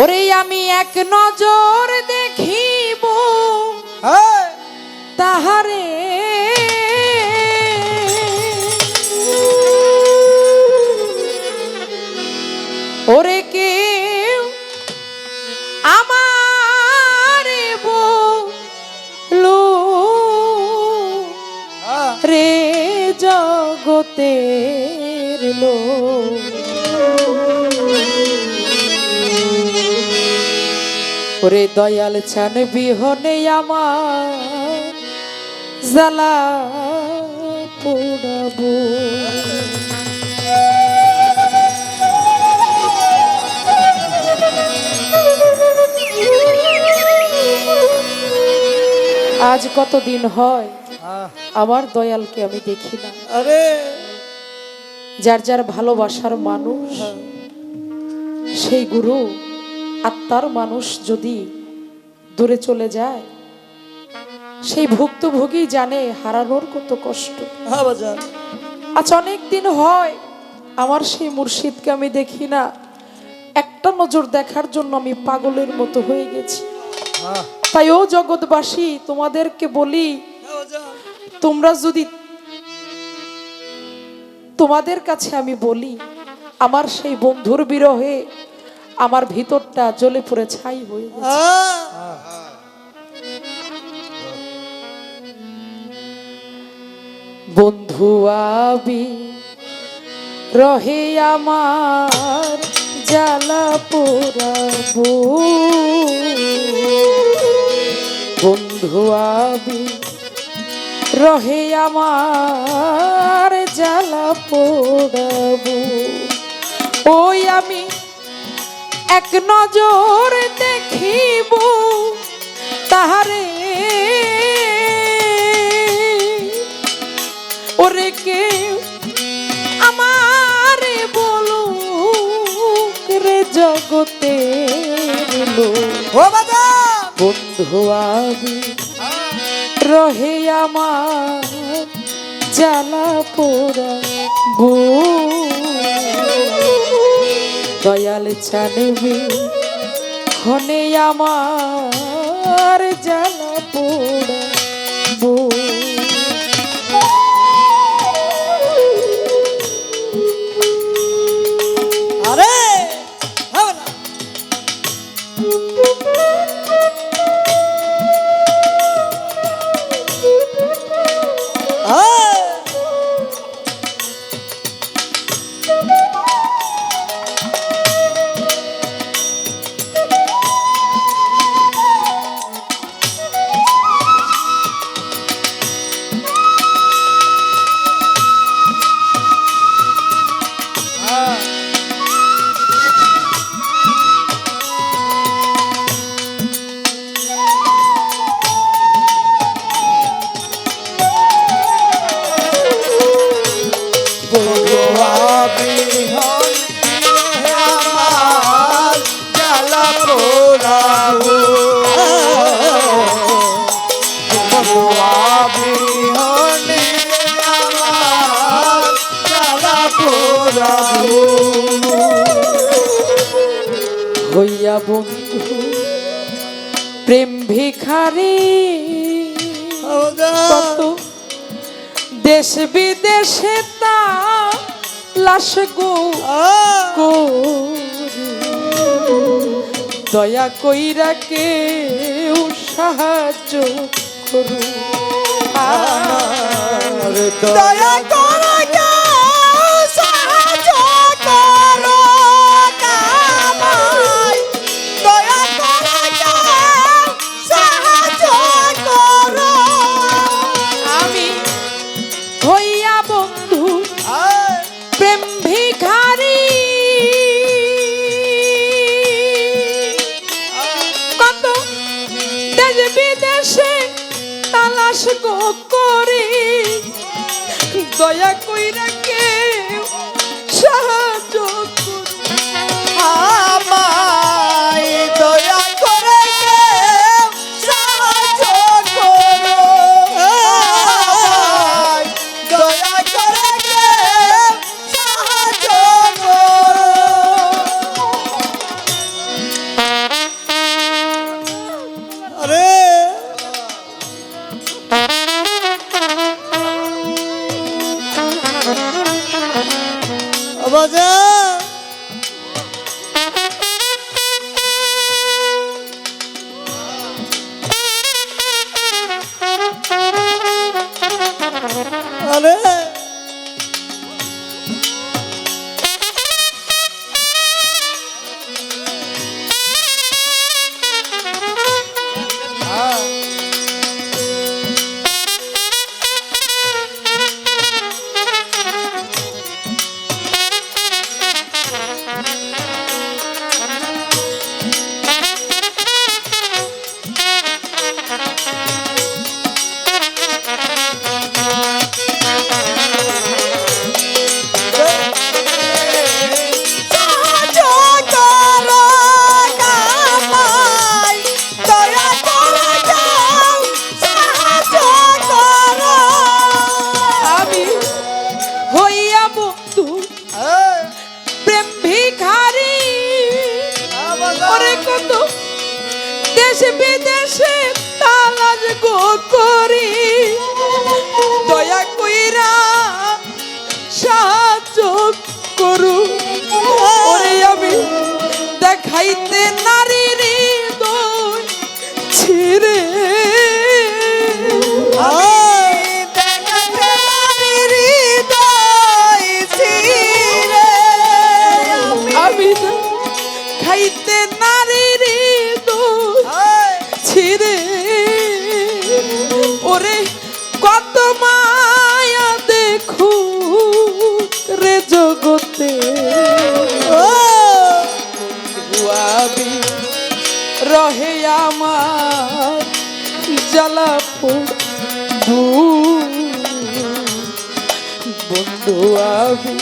ওরে আমি এক নজর দেখিব। তাহারে জগতের লোক। ওরে দয়াল চান বিহনে আমার জ্বালা পোড়াবো। আজ কতদিন হয়? হ্যাঁ। আমার দয়ালকে আমি দেখি না। আরে। যার যার ভালোবাসার মানুষ সেই গুরু আত্মার মানুষ যদি দূরে চলে যায় সেই ভুক্তভোগী জানে হারানোর কত কষ্ট। হ্যাঁ আজ অনেক দিন হয় আমার সেই মুর্শিদকে আমি দেখি না। একটা নজর দেখার জন্য আমি পাগলের মতো হয়ে গেছি। হ্যাঁ। তাই ও জগৎবাসী তোমাদেরকে বলি হ্যাঁ তোমরা যদি তোমাদের কাছে আমি বলি আমার সেই বন্ধুর বিরহে আমার ভিতরটা জ্বলে পড়ে ছাই হয়ে গেছে। বন্ধু আবি রহে আমার জ্বালা পোড়াবো বন্ধু আবি রহে আমার জ্বালা পোড়াবো। ওই আমি এক নজর দেখিব তাহারে। ওরে কে আমার বলো রে জগতে বন্ধু আমি রহে আমার জ্বালা পোড়া বো দয়াল চানবি খনে আমার জ্বালা পোড়া ভিখারি। কত দেশ বিদেশে তা লাশ গো দয়া কইরা কেউ সাহায্য করু দয়া গো করি দয়া কইরা সাহায্য করু ওরে আমি দেখাইতে আলাপ বন্ধু আমি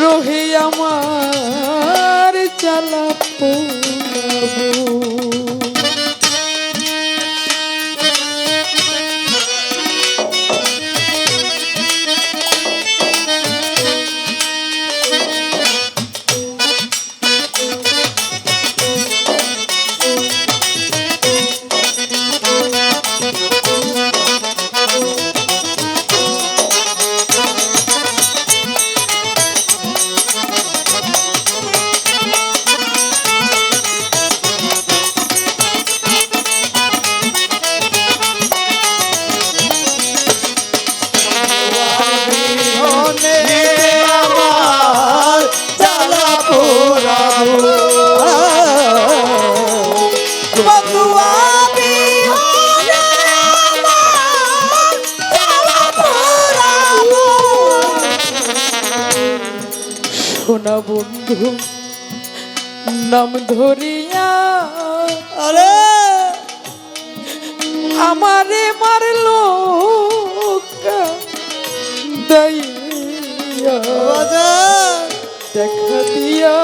রহি আমার চালাপ আমারে মারলো দেখা দিয়া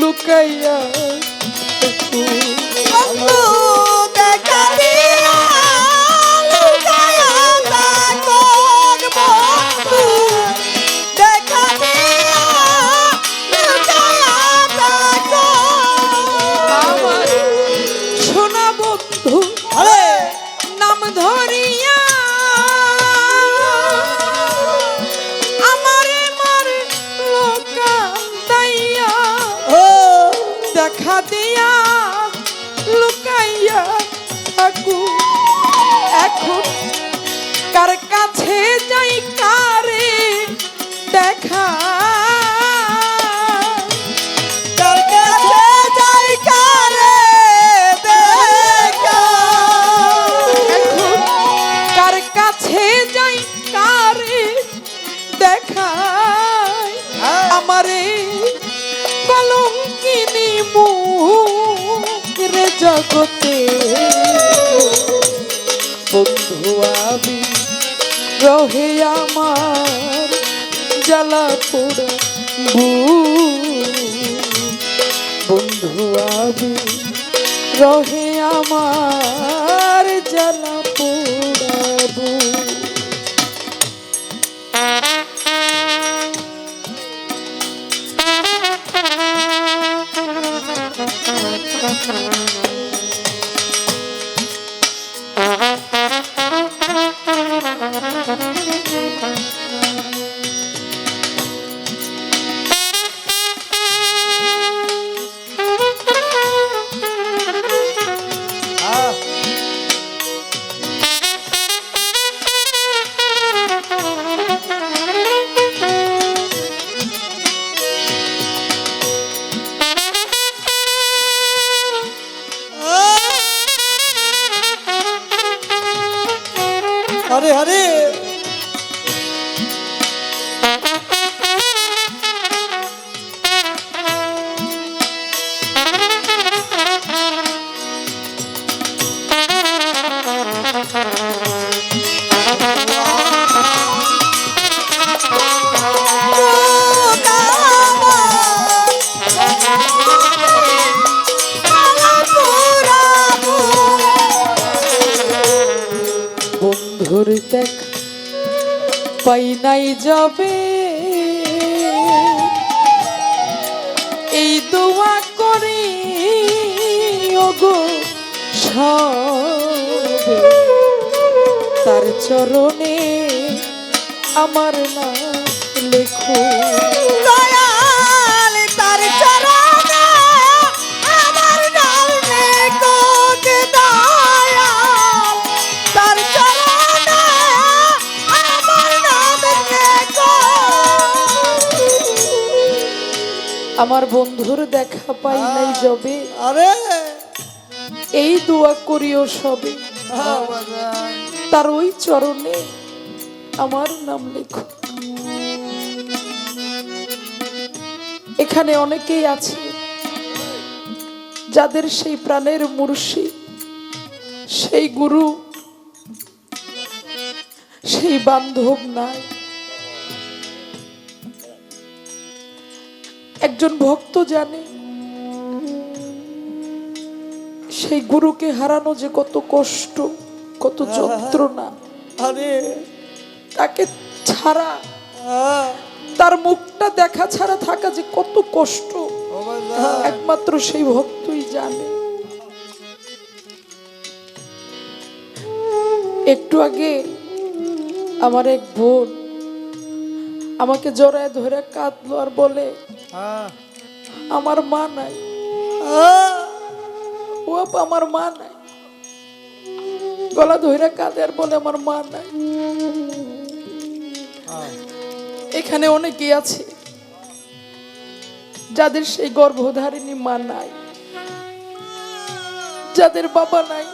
লুকাইয়া জগতে বন্ধু আমি রহে আমার জ্বালা পোড়া বন্ধু আমি রহে আমার জ্বালা পোড়া হরে হরে সবে তার চরণে আমার নাম লেখো। দয়াল তার চরণে আমার নাম লেখো দয়াল। তার চরণে আমার নাম লেখো। আমার বন্ধুর দেখা পাই নাই যবে। আরে এই দোয়া করিও সবে। তার ওই চরণে আমার নাম লেখো। এখানে অনেকেই আছে যাদের সেই প্রাণের মুর্শিদ সেই গুরু, সেই বান্ধব নাই। একজন ভক্ত জানে সেই গুরুকে হারানো যে কত কষ্ট কত যন্ত্রণা। আরে। তাকে ছাড়া তার মুখটা দেখা ছাড়া থাকা যে কত কষ্ট একমাত্র সেই ভক্তই জানে। একটু আগে আমার এক বোন আমাকে জড়ায় ধরে কাঁদলো আর বলে আমার মা নাই। আহ, ও আপা, আমার মা নাই। গলা ধরে কাঁদে আর বলে আমার মা নাই। এখানে অনেকেই আছে যাদের সেই গর্ভধারিণী মা নাই যাদের বাবা নাই।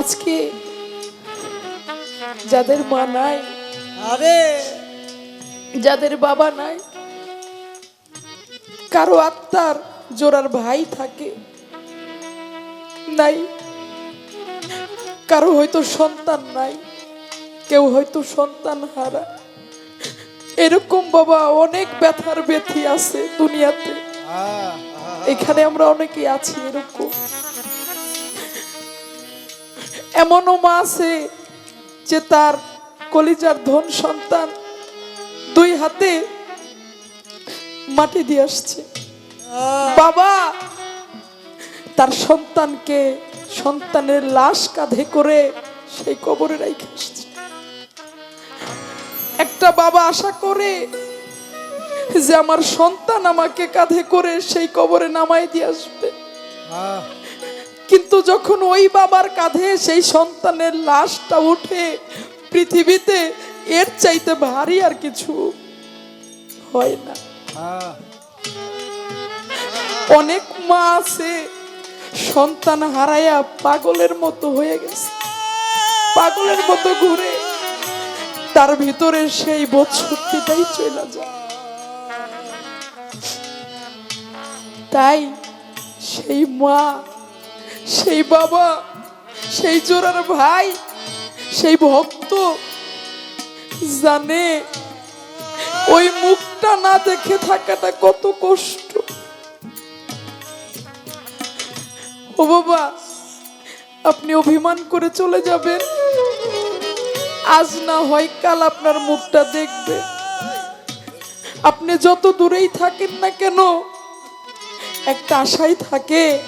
আজকে যাদের মা নাই আরে। যাদের বাবা নাই কারও আত্মার জোড়ার ভাই থাকে নাই কারও হয়তো সন্তান নাই কেউ হয়তো সন্তান হারা। এরকম বাবা অনেক ব্যথার ব্যথি আছে দুনিয়াতে। এখানে আমরা অনেকেই আছি এরকম। এমনও মা আছে যে তার কলিজার ধন সন্তান দুই হাতে মাটি দিয়ে আসছে। বাবা, তার সন্তানকে সন্তানের লাশ কাঁধে করে সেই কবরে রেখে আসছে। একটা বাবা আশা করে যে আমার সন্তান আমাকে কাঁধে করে সেই কবরে নামাই দিয়ে আসবে। কিন্তু যখন ওই বাবার কাঁধে সেই সন্তানের লাশটা উঠে পৃথিবীতে এর চাইতে ভারী আর কিছু হয় না। অনেক মা আছে, সন্তান হারায়া পাগলের মতো হয়ে গেছে, পাগলের মতো ঘুরে। তার ভিতরে সেই শক্তিটাই চলে যায়। তাই সেই মা সেই বাবা, সেই জোড়ার ভাই, সেই ভক্ত জানে ওই মুখটা না দেখে থাকাটা কত কষ্ট। ও বাবা, আপনি অভিমান করে চলে যাবেন। আজ না হয় কাল আপনার মুখটা দেখবে। আপনি যত দূরেই থাকেন না কেন, একটা আশাই থাকে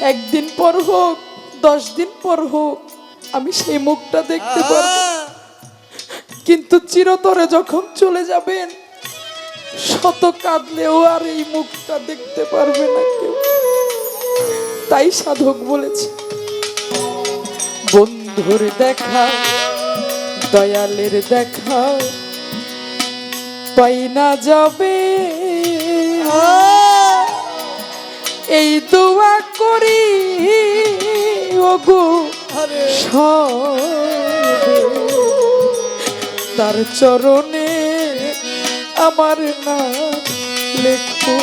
একদিন পর হোক, দশ দিন পর হোক, আমি সেই মুখটা দেখতে পারব। কিন্তু চিরতরে যখন চলে যাবেন, শত কাঁদলেও আর এই মুখটা দেখতে পারবে না কেউ। তাই সাধক বলেছে, বন্ধুর দেখা, দয়ালের দেখা পাই না যাবে। সবে তার চরণে আমার নাম লেখো।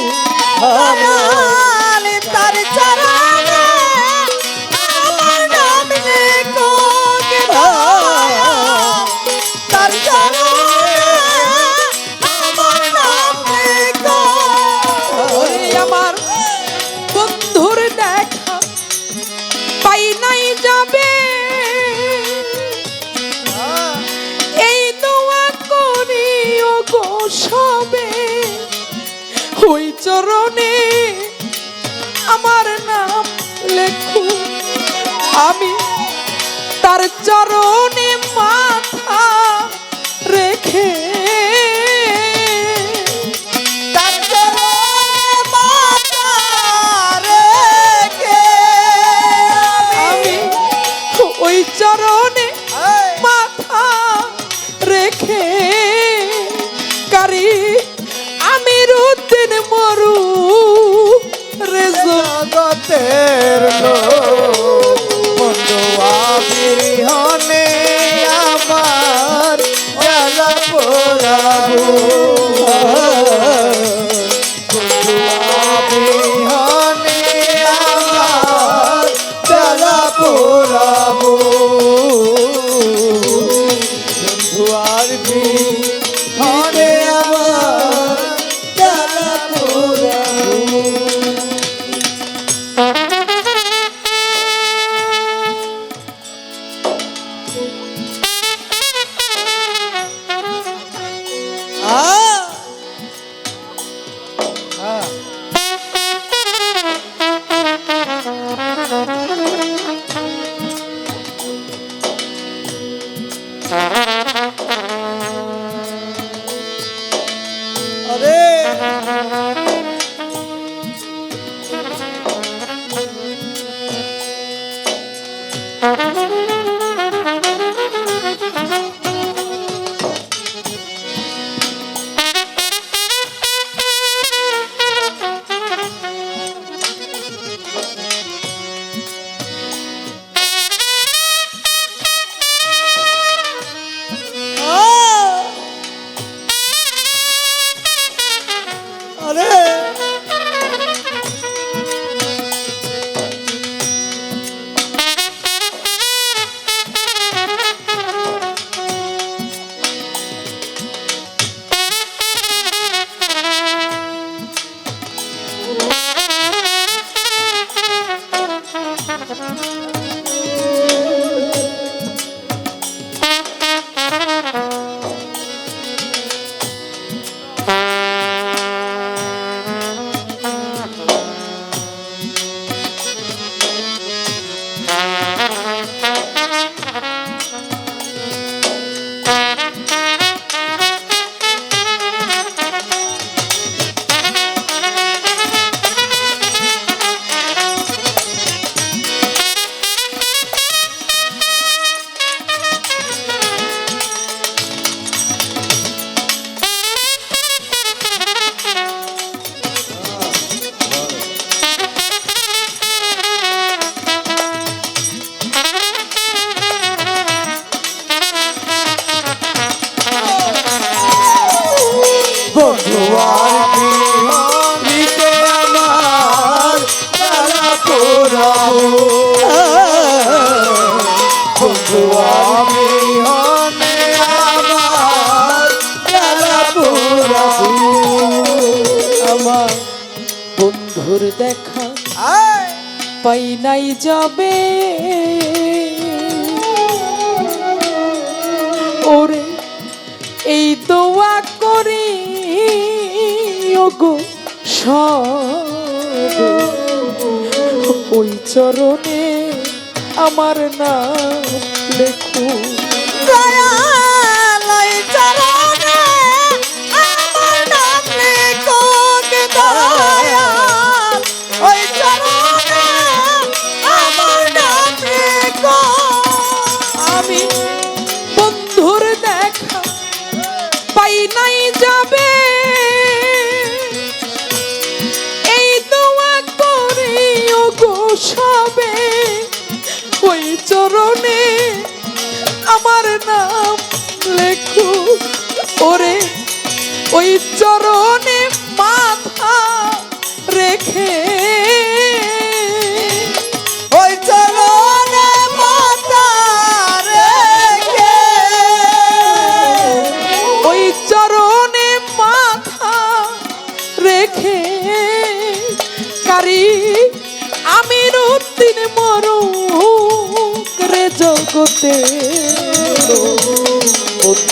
তার চরণে ওই চরণে আমার নাম লেখু। আমি তার চরণে মা Thank you. যাবে। ওরে এই দোয়া করি ওগো ওই চরণে আমার না লেখো। নাম লেখু ওরে, ওই চরণে মাথা রেখে। ওই চরণে মাথা রেখে। ওই চরণে মাথা রেখে। কারি আমির উদ্দিন মরু রে জগতে।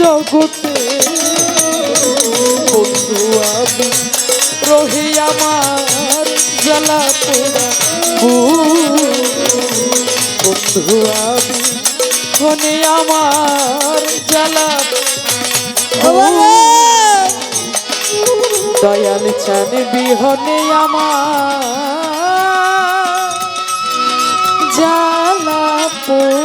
জগতে। বন্ধু আমি রহি আমার জ্বালা পোড়া বন্ধু আমি ধনে আমার জ্বালা দয়াল চান বিহনে আমার জ্বালা পোড়া